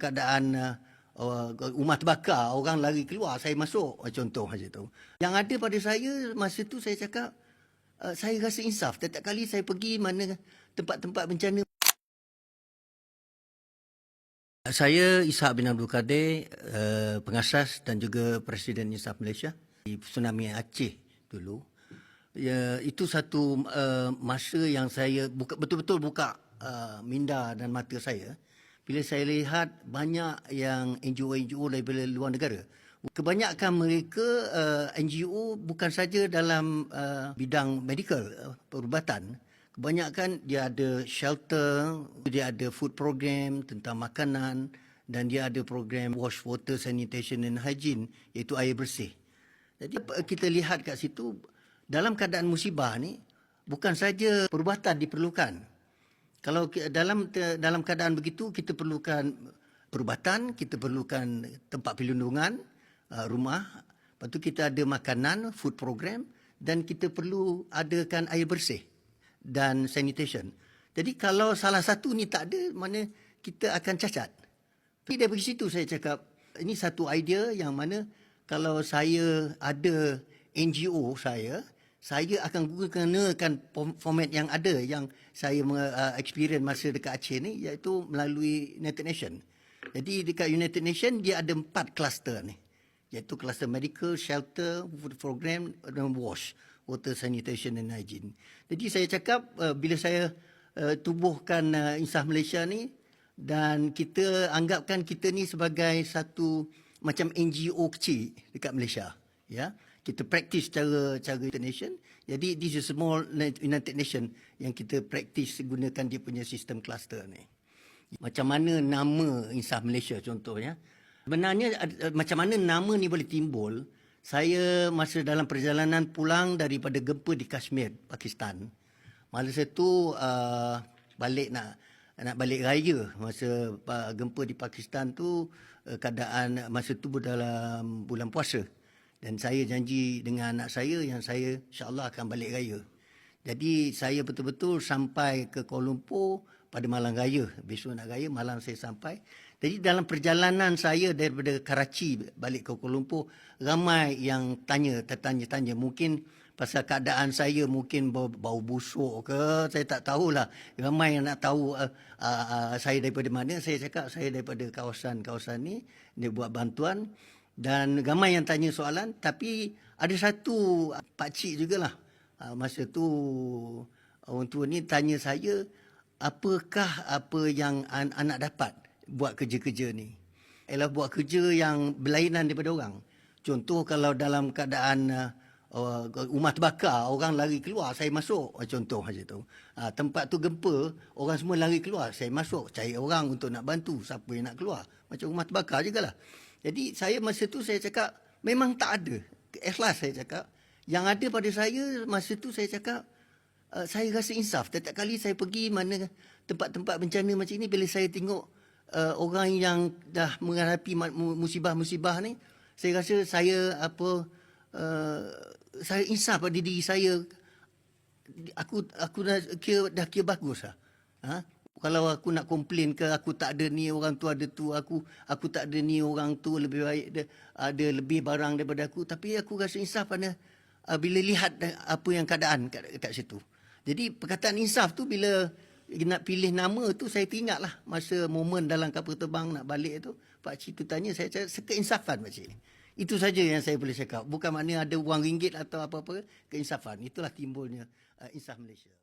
keadaan uh, uh, rumah terbakar, orang lari keluar, saya masuk, contoh macam tu. Yang ada pada saya, masa tu saya cakap, uh, saya rasa insaf. Setiap kali saya pergi mana tempat-tempat bencana. Saya Ishak bin Abdul Kadir, uh, pengasas dan juga Presiden Insaf Malaysia di tsunami Aceh dulu. Ya, itu satu uh, masa yang saya buka, betul-betul buka uh, minda dan mata saya bila saya lihat banyak yang NGO-NGO daripada luar negara. Kebanyakan mereka uh, NGO bukan saja dalam uh, bidang medical, uh, perubatan. Kebanyakan dia ada shelter, dia ada food program tentang makanan dan dia ada program wash water sanitation and hygiene iaitu air bersih. Jadi kita lihat kat situ dalam keadaan musibah ni bukan saja perubatan diperlukan. Kalau dalam dalam keadaan begitu kita perlukan perubatan, kita perlukan tempat perlindungan, uh, rumah, lepas tu kita ada makanan, food program dan kita perlu adakan air bersih dan sanitation. Jadi kalau salah satu ni tak ada, mana kita akan cacat. Tapi dari situ saya cakap, ini satu idea yang mana kalau saya ada NGO saya, saya akan gunakan format yang ada yang saya uh, experience masa dekat Aceh ni iaitu melalui United Nation. Jadi dekat United Nation dia ada empat kluster ni. Iaitu kluster medical, shelter, food program dan wash, water sanitation and hygiene. Jadi saya cakap uh, bila saya uh, tubuhkan uh, Insaf Malaysia ni dan kita anggapkan kita ni sebagai satu macam NGO kecil dekat Malaysia. Ya kita practice cara cara United Nation. Jadi this is small United Nation yang kita practice gunakan dia punya sistem cluster ni. Macam mana nama Insaf Malaysia contohnya. Sebenarnya macam mana nama ni boleh timbul. Saya masa dalam perjalanan pulang daripada gempa di Kashmir, Pakistan. Masa tu uh, balik nak nak balik raya masa uh, gempa di Pakistan tu uh, keadaan masa tu dalam bulan puasa dan saya janji dengan anak saya yang saya insyaAllah akan balik raya. Jadi saya betul-betul sampai ke Kuala Lumpur pada malam raya. Besok nak raya, malam saya sampai. Jadi dalam perjalanan saya daripada Karachi balik ke Kuala Lumpur, ramai yang tanya, tertanya-tanya. Mungkin pasal keadaan saya mungkin bau, bau busuk ke, saya tak tahulah. Ramai yang nak tahu uh, uh, uh, saya daripada mana. Saya cakap saya daripada kawasan-kawasan ni, dia buat bantuan dan ramai yang tanya soalan tapi ada satu pak cik jugalah. Ah, masa tu orang tua ni tanya saya apakah apa yang anak dapat buat kerja-kerja ni? Ialah buat kerja yang berlainan daripada orang. Contoh kalau dalam keadaan uh, rumah terbakar orang lari keluar saya masuk. Contoh macam tu. Uh, tempat tu gempa orang semua lari keluar saya masuk. Cari orang untuk nak bantu siapa yang nak keluar. Macam rumah terbakar jugalah jadi saya masa tu saya cakap memang tak ada. Ikhlas saya cakap. Yang ada pada saya masa tu saya cakap uh, saya rasa insaf. Setiap kali saya pergi mana tempat-tempat bencana macam ini bila saya tengok uh, orang yang dah menghadapi musibah-musibah ni saya rasa saya apa uh, saya insaf pada diri saya aku aku dah kira dah kira bagus lah. Ha? Kalau aku nak komplain ke aku tak ada ni orang tu ada tu aku aku tak ada ni orang tu lebih baik ada, ada lebih barang daripada aku. Tapi aku rasa insaf pada uh, bila lihat apa yang keadaan kat, kat situ. Jadi perkataan insaf tu bila nak pilih nama tu saya teringatlah masa momen dalam kapal terbang nak balik tu pak cik tu tanya saya cakap sekeinsafan pak cik? Itu saja yang saya boleh cakap. Bukan makna ada wang ringgit atau apa-apa keinsafan. Itulah timbulnya uh, insaf Malaysia